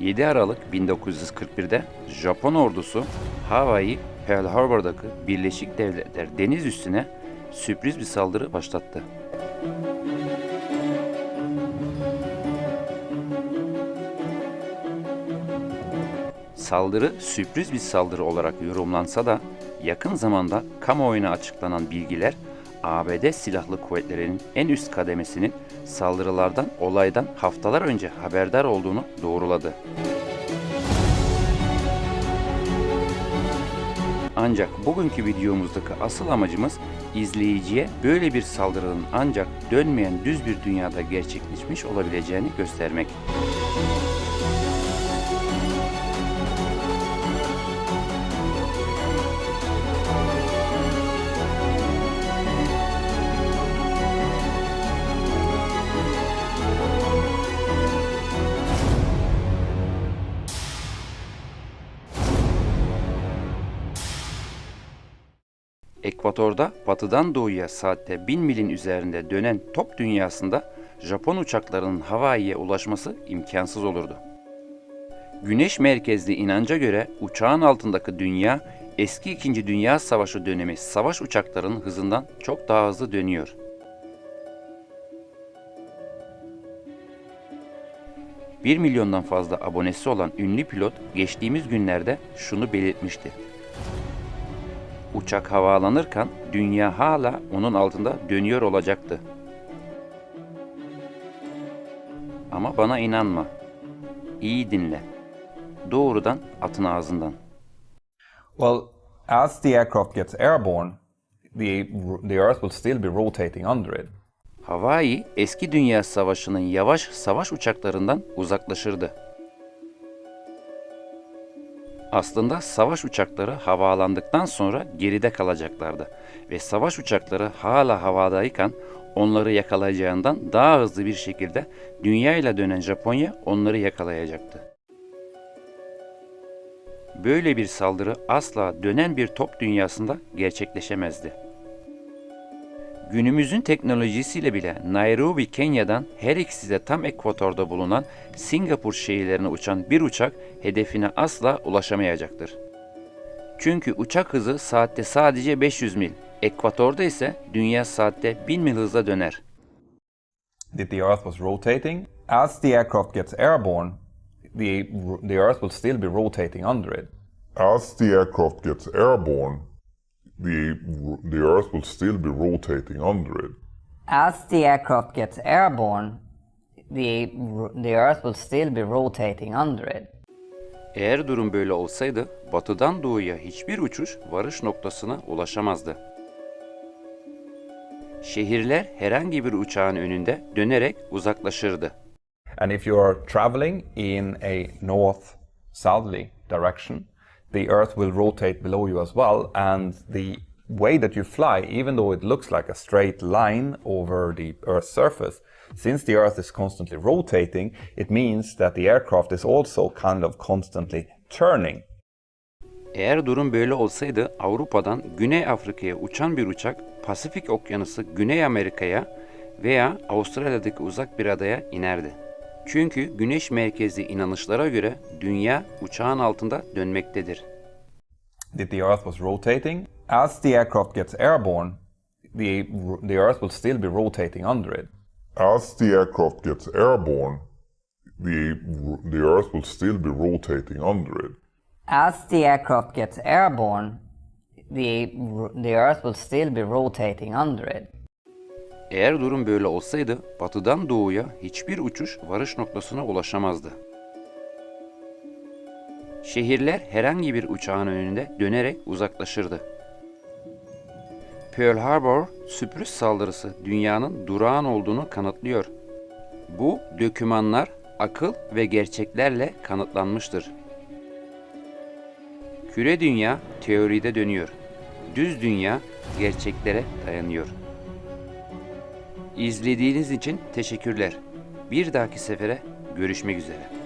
7 Aralık 1941'de Japon ordusu Hawaii Pearl Harbor'daki Birleşik Devletler deniz üssüne sürpriz bir saldırı başlattı. Saldırı sürpriz bir saldırı olarak yorumlansa da yakın zamanda kamuoyuna açıklanan bilgiler ABD Silahlı Kuvvetleri'nin en üst kademesinin saldırılardan olaydan haftalar önce haberdar olduğunu doğruladı. Ancak bugünkü videomuzdaki asıl amacımız izleyiciye böyle bir saldırının ancak dönmeyen düz bir dünyada gerçekleşmiş olabileceğini göstermek. Ekvatorda batıdan doğuya saatte 1000 milin üzerinde dönen top dünyasında Japon uçaklarının Hawaii'ye ulaşması imkansız olurdu. Güneş merkezli inanca göre uçağın altındaki dünya eski 2. Dünya Savaşı dönemi savaş uçaklarının hızından çok daha hızlı dönüyor. Bir milyondan fazla abonesi olan ünlü pilot geçtiğimiz günlerde şunu belirtmişti. Uçak havalanırken dünya hala onun altında dönüyor olacaktı. Ama bana inanma. İyi dinle. Doğrudan atın ağzından. Well, as the aircraft gets airborne, the, the Earth will still be rotating under it. Hawaii eski dünya savaşının yavaş savaş uçaklarından uzaklaşırdı. Aslında savaş uçakları havalandıktan sonra geride kalacaklardı ve savaş uçakları hala havadayken onları yakalayacağından daha hızlı bir şekilde dünya ile dönen Japonya onları yakalayacaktı. Böyle bir saldırı asla dönen bir top dünyasında gerçekleşemezdi. Günümüzün teknolojisiyle bile Nairobi, Kenya'dan her ikisi de tam ekvatorda bulunan Singapur şehirlerine uçan bir uçak hedefine asla ulaşamayacaktır. Çünkü uçak hızı saatte sadece 500 mil, ekvatorda ise dünya saatte 1000 mil hızla döner. That the Earth was rotating. As the aircraft gets airborne, the, the Earth will still be rotating under it. As the aircraft gets airborne, the, the Earth will still be rotating under it. As the aircraft gets airborne, the, the Earth will still be rotating under it. Eğer durum böyle olsaydı batıdan doğuya hiçbir uçuş varış noktasına ulaşamazdı. Şehirler herhangi bir uçağın önünde dönerek uzaklaşırdı. And if you are traveling in a north-southerly direction, the Earth will rotate below you as well, and the way that you fly, even though it looks like a straight line over the Earth's surface, since the Earth is constantly rotating, it means that the aircraft is also kind of constantly turning. Eğer durum böyle olsaydı Avrupa'dan Güney Afrika'ya uçan bir uçak Pasifik Okyanusu Güney Amerika'ya veya Avustralya'daki uzak bir adaya inerdi. Çünkü güneş merkezli inanışlara göre dünya uçağın altında dönmektedir. That the Earth was rotating. As the aircraft gets airborne, the, the Earth will still be rotating under it. As the aircraft gets airborne, the, the Earth will still be rotating under it. As the aircraft gets airborne, the, the Earth will still be rotating under it. Eğer durum böyle olsaydı batıdan doğuya hiçbir uçuş varış noktasına ulaşamazdı. Şehirler herhangi bir uçağın önünde dönerek uzaklaşırdı. Pearl Harbor sürpriz saldırısı dünyanın durağan olduğunu kanıtlıyor. Bu dökümanlar akıl ve gerçeklerle kanıtlanmıştır. Küre dünya teoride dönüyor. Düz dünya gerçeklere dayanıyor. İzlediğiniz için teşekkürler. Bir dahaki sefere görüşmek üzere.